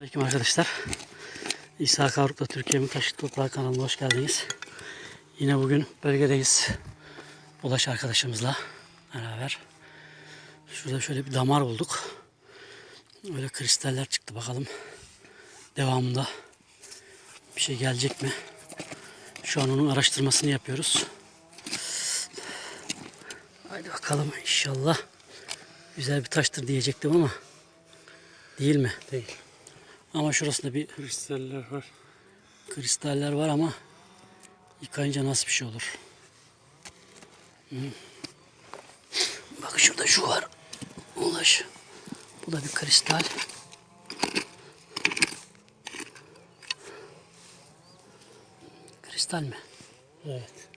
Aleyküm arkadaşlar. İsa Kavruk'ta Türkiye'nin Taşı Toprağı kanalına hoş geldiniz. Yine bugün bölgedeyiz. Ulaş arkadaşımızla beraber. Şurada şöyle bir damar bulduk. Öyle kristaller çıktı bakalım. Devamında bir şey gelecek mi? Şu an onun araştırmasını yapıyoruz. Haydi bakalım inşallah. Güzel bir taştır diyecektim ama değil mi? Değil. Ama şurasında bir Kristaller var. kristaller var ama yıkayınca nasıl bir şey olur? Bak şurada şu var. Ulaş. Bu da bir kristal. Kristal mi? Evet.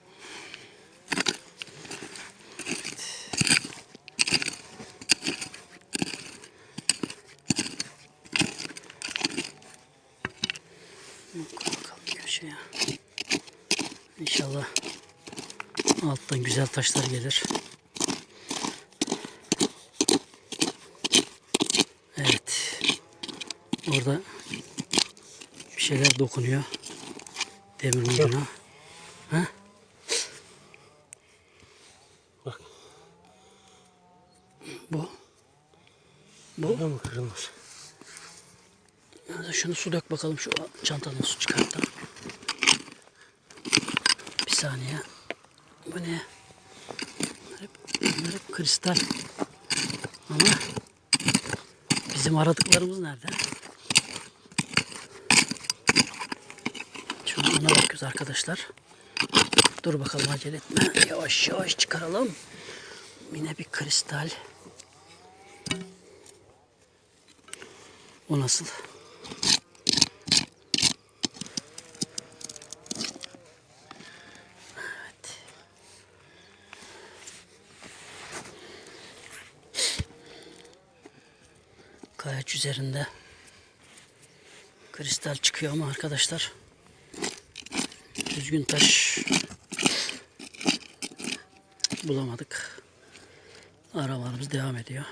Köşeye. İnşallah alttan güzel taşlar gelir. Evet. Orada bir şeyler dokunuyor. Demirin ucuna. Ha? Bak. Bu. Bu. Bu mı kırılmış? Ya Şunu su dök bakalım şu çantadan su çıkart da. Bir saniye. Bu ne? Bunlar hep, bunlar hep kristal. Ama bizim aradıklarımız nerede? Şu ona bakıyoruz arkadaşlar. Dur bakalım acele etme. Yavaş yavaş çıkaralım. Yine bir kristal. O nasıl? Kayaç üzerinde kristal çıkıyor ama arkadaşlar düzgün taş bulamadık. Aramalarımız devam ediyor.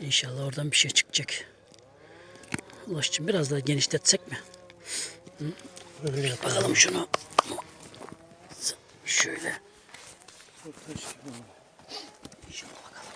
İnşallah oradan bir şey çıkacak. Ulaşçım biraz daha genişletsek mi? Öyle yap. Bakalım şunu. Şöyle. Şuna bakalım.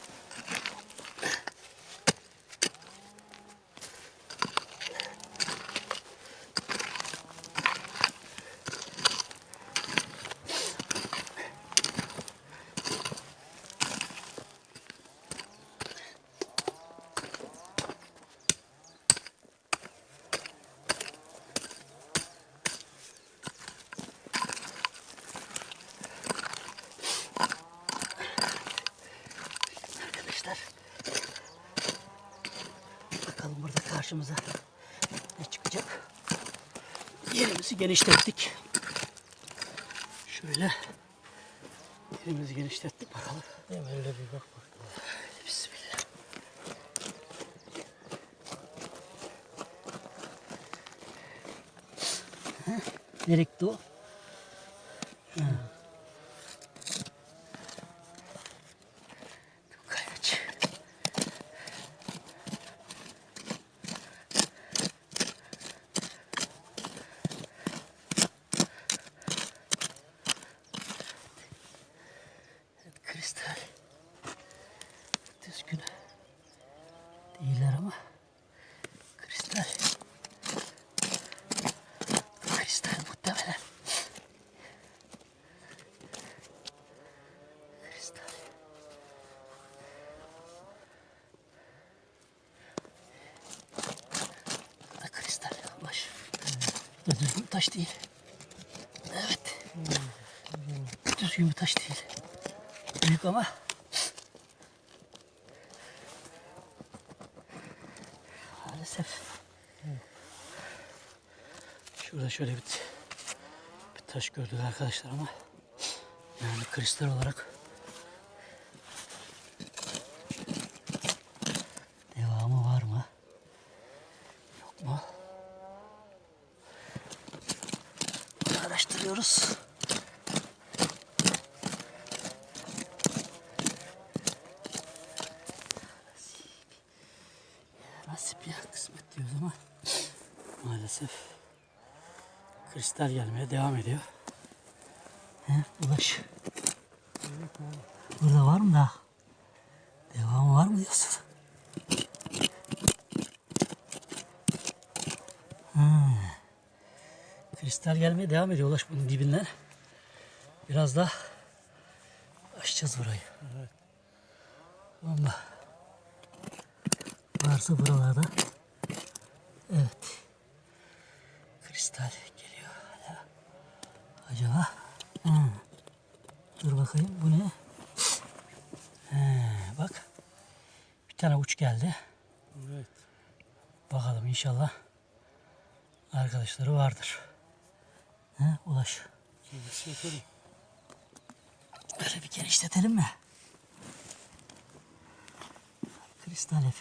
Arkadaşlar. Bakalım burada karşımıza ne çıkacak. Yerimizi genişlettik. Şöyle yerimizi genişlettik bakalım. Mi? Öyle bir bak bak. Bismillah. Nereye gitti o? Ha. Kayaç. Evet, kristal düzgün değiller ama kristal kristal muhtemelen kristal Bu da kristal baş bu da düzgün taş değil evet düzgün bir taş değil büyük ama Maalesef. Şurada şöyle bir, bir taş gördük arkadaşlar ama yani kristal olarak devamı var mı? Yok mu? Araştırıyoruz. Nasip ya kısmet diyoruz ama Maalesef kristal gelmeye devam ediyor. He, ulaş. Burada var mı daha? Devamı var mı diyorsun? Kristal gelmeye devam ediyor ulaş bunun dibinden. Biraz daha açacağız burayı. Bomba. Varsa buralarda. Evet. Kristal geliyor hala. Acaba? Hmm. Dur bakayım bu ne? He, bak. Bir tane uç geldi. Evet. Bakalım inşallah arkadaşları vardır. He, ulaş. Kendisi yapalım. Böyle bir genişletelim mi? Kristal hep.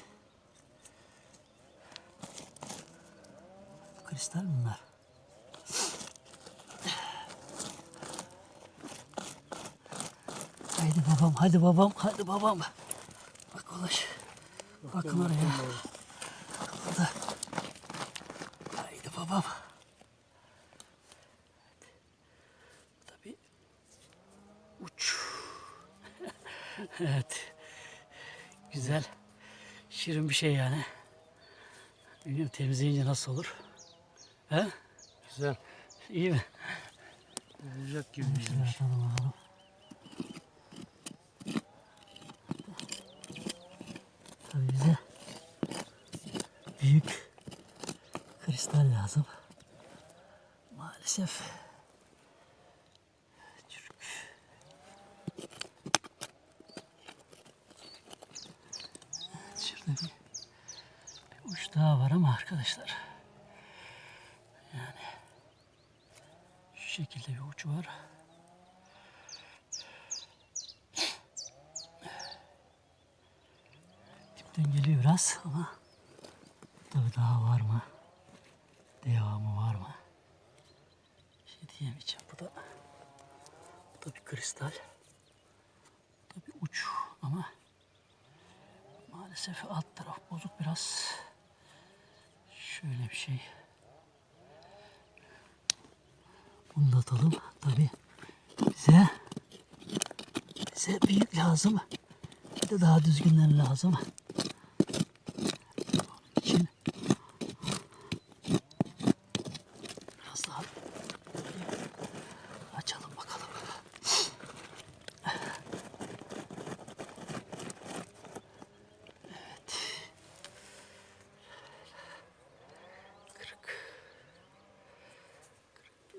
Kristal bunlar? Haydi babam, hadi babam, hadi babam. Bak ulaş. Bakın oraya. Orada. Haydi babam. Tabii uç. Evet. Güzel. Şirin bir şey yani. Bilmiyorum temizleyince nasıl olur. He? Güzel. İyi mi? Olacak gibi. Şöyle atalım bakalım. Tabii bize büyük kristal lazım. Maalesef. Çürük. Evet, şurada bir, bir uç daha var ama arkadaşlar. Yani şu şekilde bir uç var. Dipten geliyor biraz ama tabii daha var mı? Devamı var mı? Şey diyemeyeceğim. Bu da bu da bir kristal. Bu da bir uç ama maalesef alt taraf bozuk biraz. Şöyle bir şey. Bunu da atalım. Tabii bize bize büyük lazım. Bir de daha düzgünler lazım. Onun için biraz daha açalım bakalım. Evet. Kırık.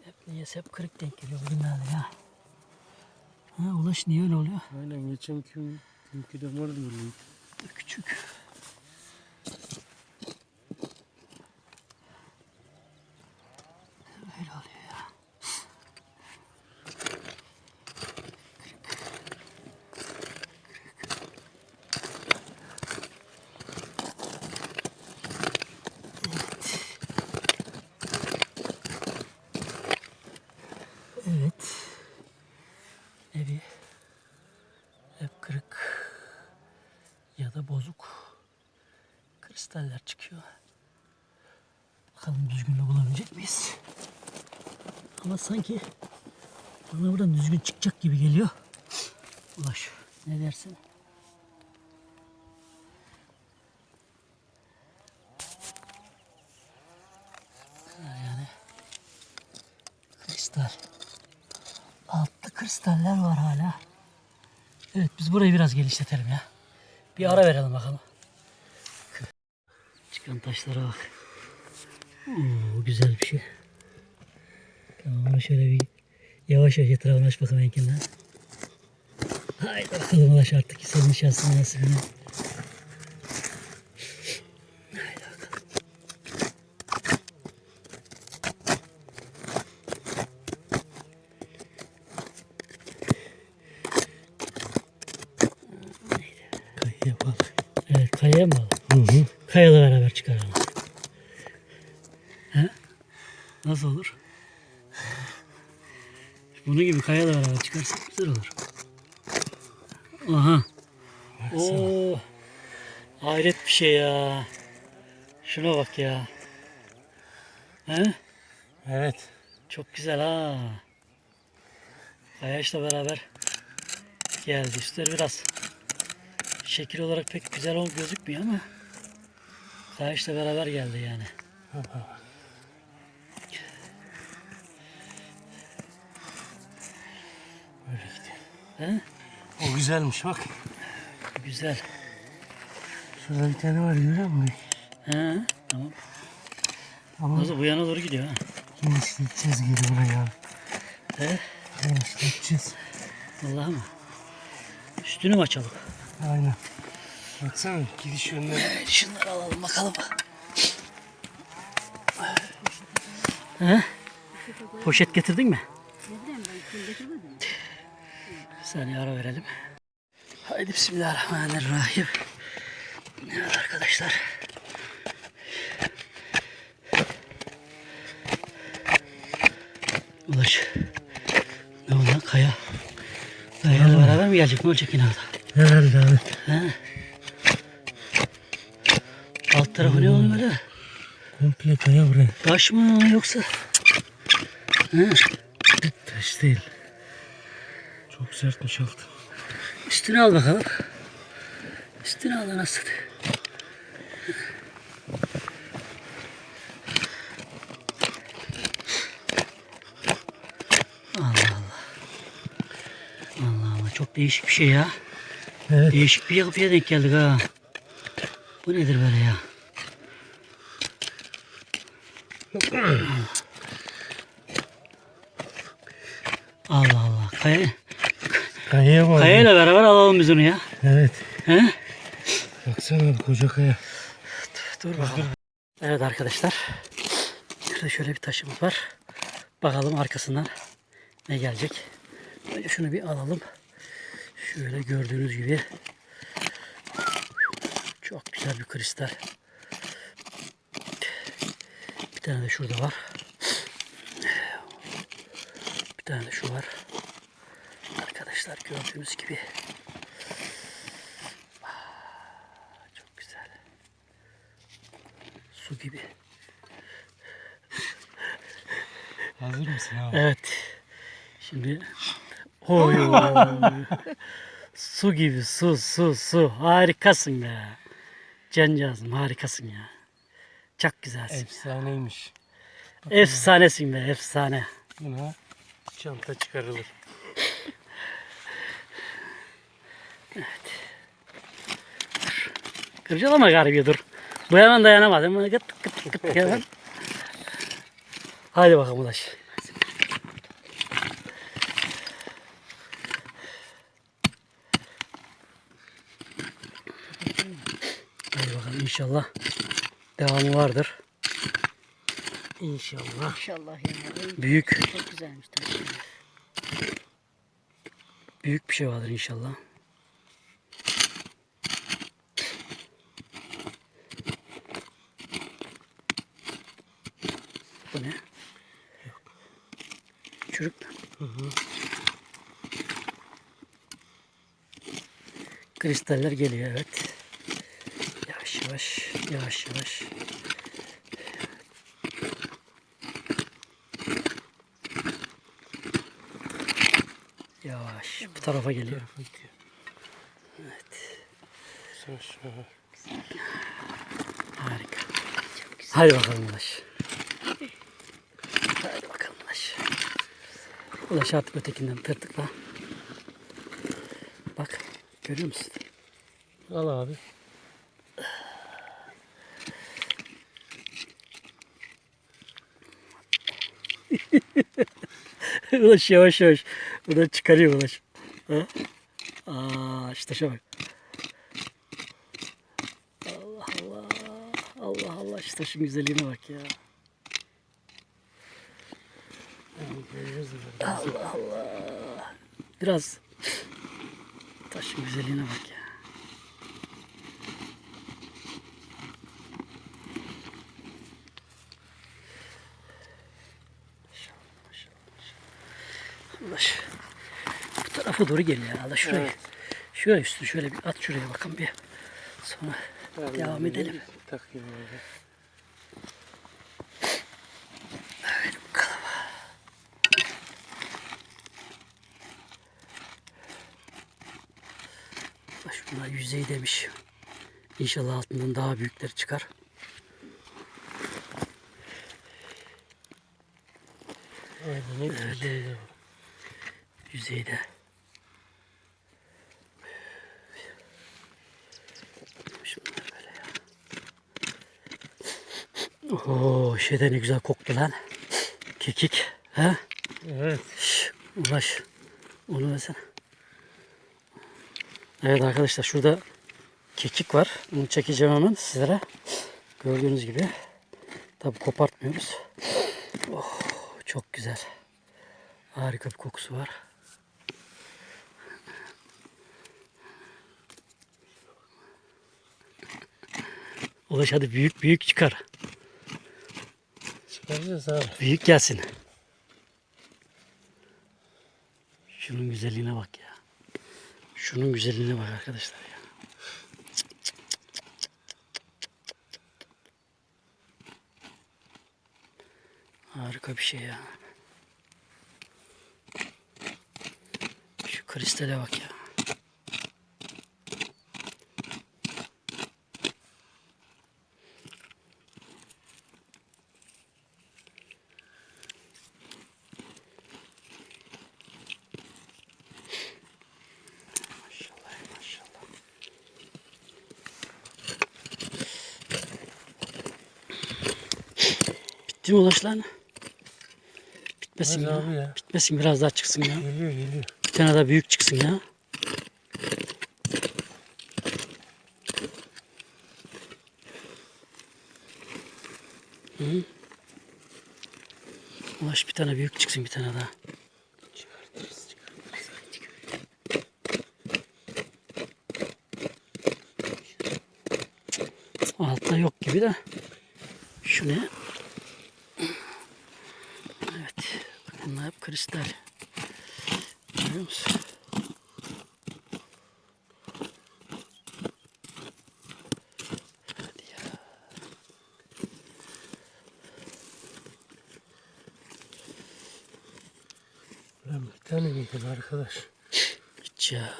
Hep niyeyse hep kırık denk geliyor bugünlerde ya. Ha, ulaş niye öyle oluyor? Aynen geçen gün dünkü de vardı böyle. Küçük. Öyle oluyor ya. Evet. Evi hep kırık ya da bozuk kristaller çıkıyor. Bakalım düzgününü bulabilecek miyiz? Ama sanki bana buradan düzgün çıkacak gibi geliyor. Ulaş ne dersin? Ha, Yani kristal. Altta kristaller var hala. Evet biz burayı biraz geliştirelim ya. Bir ara verelim bakalım. Çıkan taşlara bak. Oo, güzel bir şey. Tamam bunu şöyle bir yavaş yavaş etrafına aç bakalım enkinden. Haydi bakalım ulaş artık senin şansın nasibine. Haydi bakalım. Kayı yapalım. Evet kayaya mı bağlı? Hı hı. Kayayla beraber çıkaralım. He? Nasıl olur? Bunu gibi kayayla beraber çıkarsak güzel olur. Aha. Oo. Hayret bir şey ya. Şuna bak ya. He? Evet. Çok güzel ha. Kayaçla beraber geldi. Üstleri biraz şekil olarak pek güzel gözükmüyor ama kayaçla beraber geldi yani. He? O güzelmiş bak. Güzel. Şurada bir tane var görüyor musun? He? Tamam. Ama Nasıl bu yana doğru gidiyor ha? genişleteceğiz geri buraya. He? Genişleteceğiz. Vallahi mı? Üstünü mü açalım? Aynen. Baksana gidiş yönleri. Şunları alalım bakalım. He? Poşet getirdin mi? Bir saniye ara verelim. Haydi bismillahirrahmanirrahim. Evet arkadaşlar. Ulaş. Ne oldu kaya? Kayayla beraber mi gelecek? Ne olacak yine orada? Herhalde abi. He? Alt tarafı ne oluyor böyle? Komple kaya buraya. Taş mı yoksa? He? Taş değil. Çok sertmiş altı. Üstüne al bakalım. Üstüne al nasıl? Allah Allah. Allah Allah çok değişik bir şey ya. Evet. Değişik bir yapıya denk geldik ha. Bu nedir böyle ya? Allah Allah. Kaya, Kayaya bak. kayayla beraber alalım biz onu ya. Evet. He? Baksana koca kaya. Dur bakalım. Evet arkadaşlar. Şurada şöyle bir taşımız var. Bakalım arkasından ne gelecek. Önce şunu bir alalım. Şöyle gördüğünüz gibi. Çok güzel bir kristal. Bir tane de şurada var. Bir tane de şu var. Arkadaşlar gördüğünüz gibi. Çok güzel. Su gibi. Hazır mısın abi? Evet. Şimdi oy. su gibi su su su. Harikasın be. Cancağızım harikasın ya. Çok güzelsin. Efsaneymiş. Efsanesin be efsane. Buna çanta çıkarılır. Kırcalama garibi dur. Bu hemen dayanamadım. Gıt gıt gıt hemen. Haydi bakalım ulaş. Haydi bakalım inşallah devamı vardır. İnşallah. İnşallah yani. Büyük Çok güzelmiş büyük bir şey vardır inşallah. Bu ne? Çürük mü? Kristaller geliyor evet. Yavaş yavaş, yavaş yavaş. Yavaş bu tarafa geliyor. Evet. Harika. Hadi bakalım Ulaş. Hadi bakalım Ulaş. Ulaş artık ötekinden tırtıkla. Bak görüyor musun? Al abi. Ulaş yavaş yavaş. Buradan çıkarıyor Ulaş. Ha? Aa işte şuna bak. Allah Allah. Allah Allah işte şu güzelliğine bak ya. Allah Allah. Biraz taşın güzelliğine bak ya. Ulaş. Bu tarafa doğru gel ya. Allah şuraya. Evet. Şuraya üstü şöyle bir at şuraya bakın bir. Sonra devam edelim. Takayım abi. Şunlar yüzey demiş. İnşallah altından daha büyükleri çıkar. Aynen hep yüzeyde. Yüzeyde. Oo, şeyde ne güzel koktu lan. Kekik. He? Evet. Şş, Ulaş. Onu versene. Evet arkadaşlar şurada kekik var. Bunu çekeceğim hemen sizlere. Gördüğünüz gibi. Tabi kopartmıyoruz. Oh, çok güzel. Harika bir kokusu var. Ulaş hadi büyük büyük çıkar. Çıkaracağız abi. Büyük gelsin. Şunun güzelliğine bak ya. Şunun güzelliğine bak arkadaşlar ya. Harika bir şey ya. Şu kristale bak ya. Bitti mi ulaş lan? Bitmesin Hadi ya. ya. Bitmesin biraz daha çıksın ya. Geliyor geliyor. Bir tane daha büyük çıksın ya. Hı? Ulaş bir tane büyük çıksın bir tane daha. Altta yok gibi de. Şu ne? Evet. Bunlar hep kristal. Görüyor musun? Hadi ya. Lan bir tane miydi arkadaş? Hiç ya.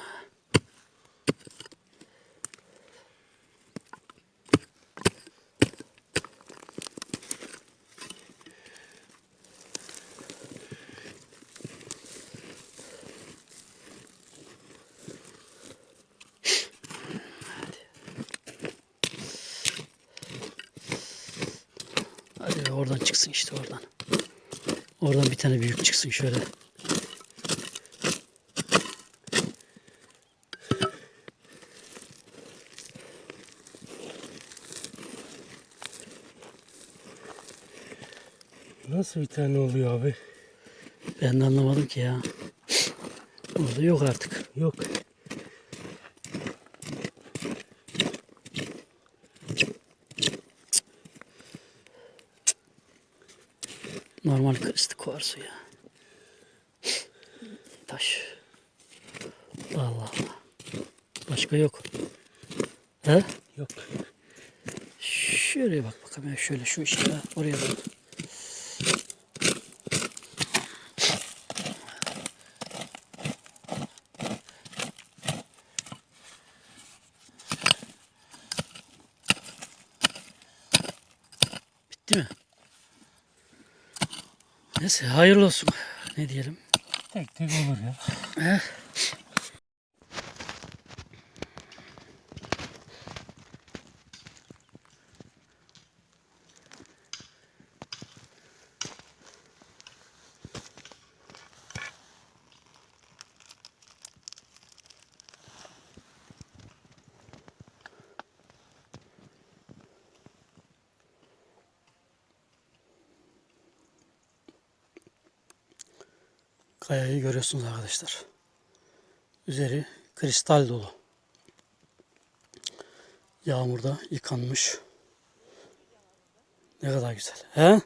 Hadi. Hadi be, oradan çıksın işte oradan. Oradan bir tane büyük çıksın şöyle. Nasıl bir tane oluyor abi? Ben de anlamadım ki ya. Orada yok artık. Yok. Kuarsı ya. Taş. Allah Allah. Başka yok. He? Yok. Şuraya bak bakalım. ya, Şöyle şu işte. Oraya bak. Neyse hayırlı olsun. Ne diyelim? Tek tek olur ya. Kayayı görüyorsunuz arkadaşlar. Üzeri kristal dolu. Yağmurda yıkanmış. Ne kadar güzel. He?